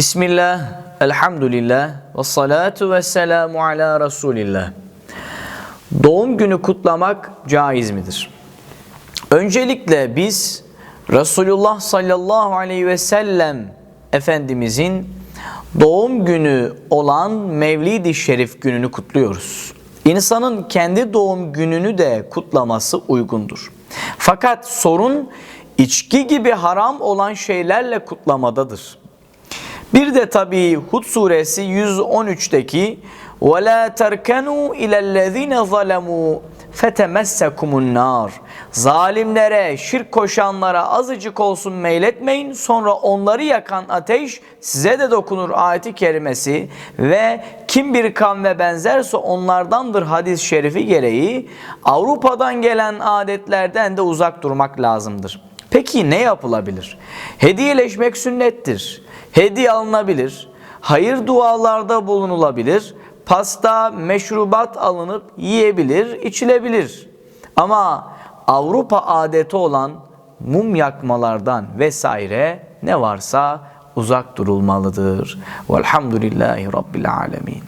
Bismillah, elhamdülillah, ve salatu ve selamu ala Resulillah. Doğum günü kutlamak caiz midir? Öncelikle biz Resulullah sallallahu aleyhi ve sellem Efendimizin doğum günü olan Mevlid-i Şerif gününü kutluyoruz. İnsanın kendi doğum gününü de kutlaması uygundur. Fakat sorun içki gibi haram olan şeylerle kutlamadadır. Bir de tabii Hud suresi 113'teki وَلَا تَرْكَنُوا اِلَى الَّذ۪ينَ ظَلَمُوا فَتَمَسَّكُمُ النَّارِ Zalimlere, şirk koşanlara azıcık olsun meyletmeyin sonra onları yakan ateş size de dokunur ayeti kerimesi ve kim bir kan ve benzerse onlardandır hadis-i şerifi gereği Avrupa'dan gelen adetlerden de uzak durmak lazımdır. Peki ne yapılabilir? Hediyeleşmek sünnettir. Hediye alınabilir. Hayır dualarda bulunulabilir. Pasta, meşrubat alınıp yiyebilir, içilebilir. Ama Avrupa adeti olan mum yakmalardan vesaire ne varsa uzak durulmalıdır. Velhamdülillahi Rabbil Alemin.